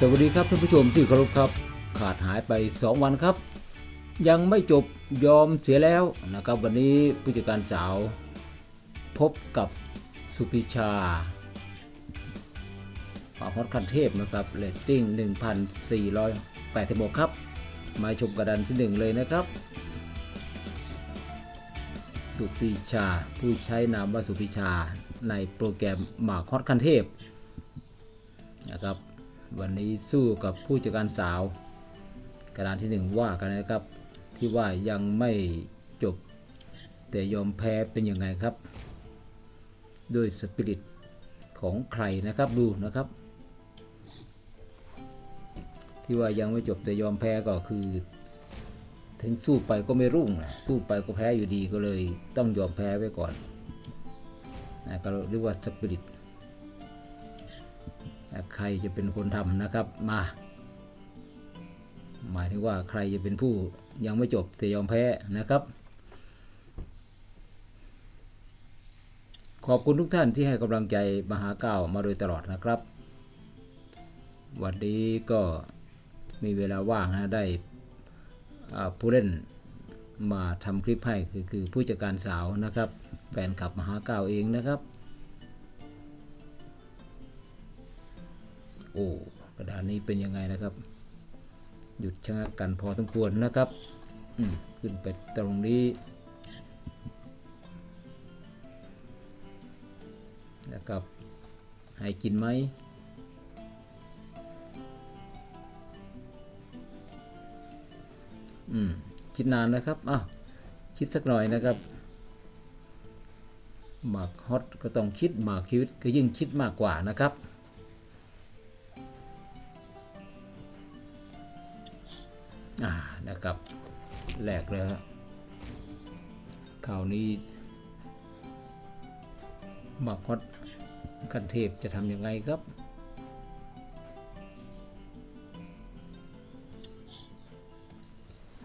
สวัสดีครับท่านผู้ชมที่เคารพครับ ขาดหายไป 2 วันครับ ยังไม่จบยอมเสียแล้วนะครับ วันนี้ผู้จัดการสาว พบกับสุพิชาปาพอดคันเทพนะครับเรตติ้ง 1,486 ครับ มาชมกระดานที่หนึ่งเลยนะครับ สุพิชาผู้ใช้นามว่าสุพิชาในโปรแกรมหมากฮอตคันเทพนะครับ วันนี้สู้กับผู้จัดการสาว กระดานที่หนึ่งว่ากันนะครับ ที่ว่ายังไม่จบ แต่ยอมแพ้เป็นยังไงครับ ด้วยสปิริตของใครนะครับดูนะครับ ที่ว่ายังไม่จบแต่ยอมแพ้ก็คือ ถึงสู้ไปก็ไม่รุ่งนะสู้ไปก็แพ้อยู่ดีก็เลย ต้องยอมแพ้ไว้ก่อนนะก็เรียกว่าสปิริต ใครจะเป็นคนทำนะครับมา หมายถึงว่าใครจะเป็นผู้ยังไม่จบแต่ยอมแพ้นะครับ ขอบคุณทุกท่านที่ให้กำลังใจมหาเก้าวมาโดยตลอดนะครับ วันนี้ก็มีเวลาว่างนะได้ผู้เล่นมาทำคลิปให้คือคือผู้จัดการสาวนะครับแฟนขับมหาเก้าวเองนะครับ โอ้กระดานนี้เป็นยังไงนะครับ หยุดชะงักกันพอสมควรนะครับอืขึ้นไปตรงนี้ นะครับ ให้กินไหมอืมคิดนานนะครับอ้าวคิดสักหน่อยนะครับหมากฮอตก็ต้องคิดหมากคิดก็ยิ่งคิดมากกว่านะครับับแหลกเลยครับข่าวนี้มากฮอตกันเทพจะทำยังไงครับ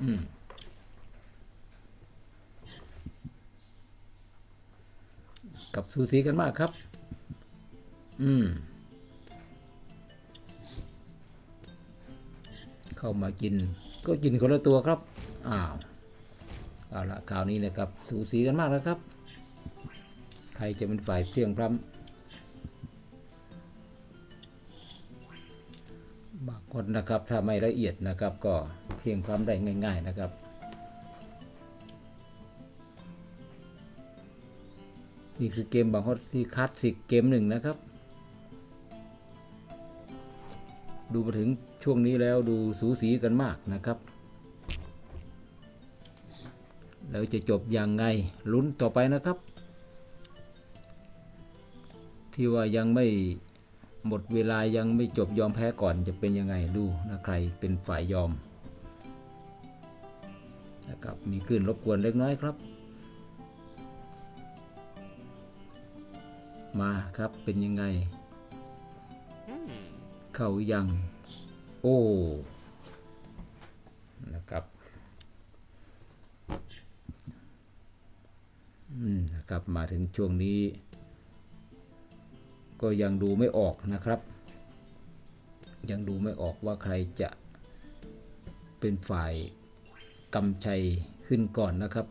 อืมกับสูสีกันมากครับ อืม เข้ามากิน ก็กินคนละตัวครับ อ้าว เอาละคราวนี้นะครับ สูสีกันมากแล้วครับ ใครจะเป็นฝ่ายเพียงพร้ำบางคนนะครับ ถ้าไม่ละเอียดนะครับ ก็เพียงพร้ำได้ง่าย ๆนะครับ นี่คือเกมบางฮอตที่คลาสสิกเกมหนึ่งนะครับ ดูมาถึงช่วงนี้แล้วดูสูสีกันมากนะครับ แล้วจะจบยังไงลุ้นต่อไปนะครับ ที่ว่ายังไม่หมดเวลายังไม่จบยอมแพ้ก่อนจะเป็นยังไงดูนะใครเป็นฝ่ายยอมนะครับมีขึ้นรบกวนเล็กน้อยครับ มาครับเป็นยังไง เข้ายัง โอ้นะครับอืมนะครับมาถึงช่วงนี้ ก็ยังดูไม่ออกนะครับ ยังดูไม่ออกว่าใครจะเป็นฝ่ายกำชัยขึ้นก่อนนะครับ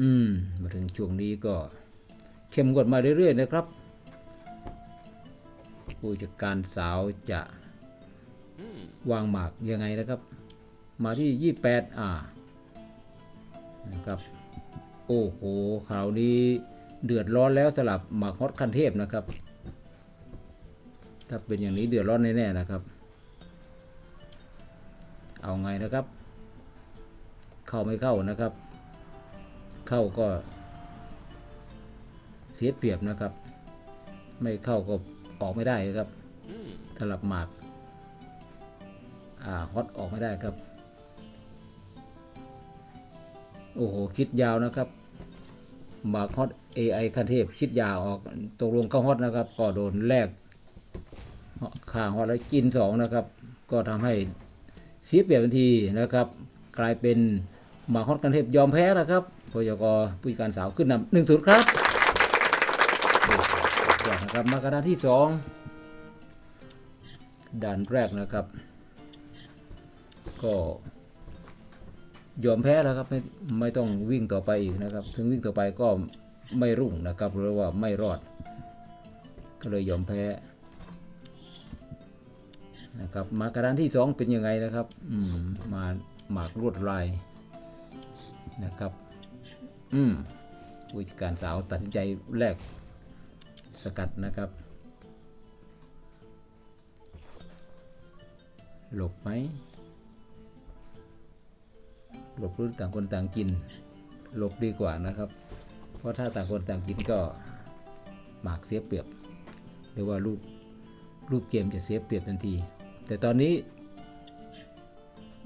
อืมมาถึงช่วงนี้ก็เข้มงวดมาเรื่อย ๆ นะครับ ผู้จัดการสาวจะวางหมากยังไงนะครับ มาที่ 28 อ่านะครับ โอ้โหคราวนี้เดือดร้อนแล้วสลับหมากฮอตคันเทพนะครับ ถ้าเป็นอย่างนี้เดือดร้อนแน่ๆนะครับ เอาไงนะครับ เข้าไม่เข้านะครับ เข้าก็เสียเปรียบนะครับ ไม่เข้าก็ออกไม่ได้ครับสลับหมากอ่าฮอตออกไม่ได้ครับ โอ้โห คิดยาวนะครับหมากฮอต AI คันเทพคิดยาวออกตกลงเข้าฮอตนะครับ ก็โดนแลกข้างฮอตแล้วกินสองนะครับ ก็ทำให้เสียเปรียบทันทีนะครับ กลายเป็นหมากฮอตคันเทพยอมแพ้แล้วครับ ยกผู้การสาวขึ้นนำหนึ่งศูนย์ครับอ้โหสุดยอดนะครับมากระดานที่สองด่านแรกนะครับ ก็ยอมแพ้แล้วครับไม่ไม่ต้องวิ่งต่อไปอีกนะครับ ถึงวิ่งต่อไปก็ไม่รุ่งนะครับหรือว่าไม่รอด ก็เลยยอมแพ้นะครับมากระดานที่สองเป็นยังไงนะครับ อืมมาหมากลวดลายนะครับ อืมผู้จัดการสาวตัดสินใจแลกสกัดนะครับ หลบไหม หลบหรือต่างคนต่างกิน หลบดีกว่านะครับ เพราะถ้าต่างคนต่างกินก็หมากเสียเปรียบ หรือว่ารูปรูปเกมจะเสียเปรียบทันที แต่ตอนนี้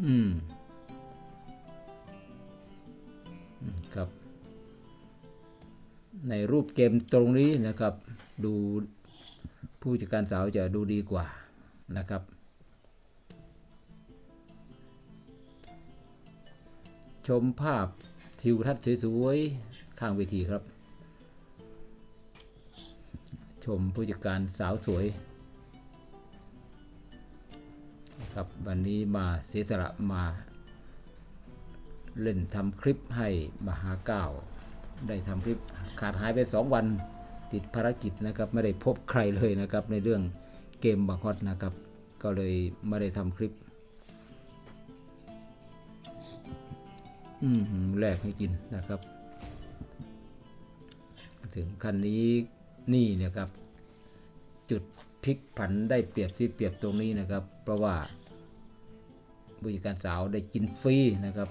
อืมครับ ในรูปเกมตรงนี้นะครับ ดูผู้จัดการสาวจะดูดีกว่านะครับ ชมภาพทิวทัศน์สวยๆ ข้างเวทีครับ ชมผู้จัดการสาวสวยนะครับวันนี้มาเสียสละมาเล่นทำคลิปให้มหาเก้า ได้ทำคลิปขาดหายไปสองวันติดภารกิจนะครับไม่ได้พบใครเลยนะครับในเรื่องเกมบังฮอตนะครับ ก็เลยไม่ได้ทำคลิป อืมแลกให้กินนะครับ ถึงขั้นนี้นี่นะครับ จุดพลิกผันได้เปรียบที่เปรียบตรงนี้นะครับ เพราะว่าบริการสาวได้กินฟรีนะครับ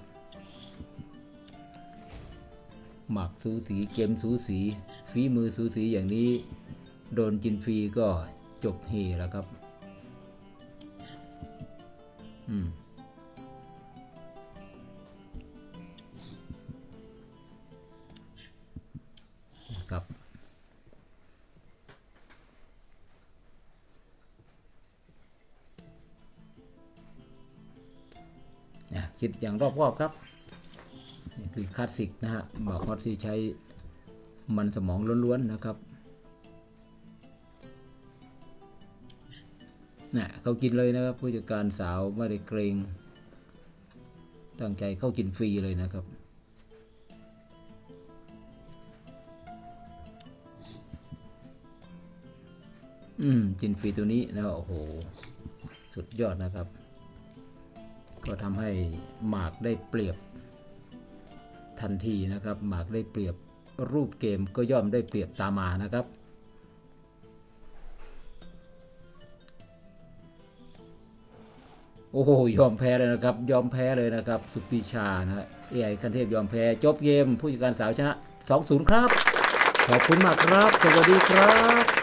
หมักสูสีเกมสูสีฝีมือสูสีอย่างนี้ โดนกินฟรีก็จบเฮแล้วครับ อืมครับนะคิดอย่างรอบคอบครับ คือคลาสสิกนะฮะบอกฮอตที่ใช้มันสมองล้วนๆนะครับนะเขากินเลยนะครับ ผู้จัดการสาวไม่ได้เกรง ตั้งใจเข้ากินฟรีเลยนะครับ อืมจินฟรีตัวนี้นะโอ้โห สุดยอดนะครับ ก็ทำให้หมากได้เปรียบ ทันทีนะครับ หมากได้เปรียบรูปเกมก็ย่อมได้เปรียบตามมานะครับ โอ้โหยอมแพ้เลยนะครับ ยอมแพ้เลยนะครับสุปีชานะฮะเอไอคันเทพยอมแพ้จบเกมผู้จัดการสาวชนะ 2-0 ครับ ขอบคุณมากครับ สวัสดีครับ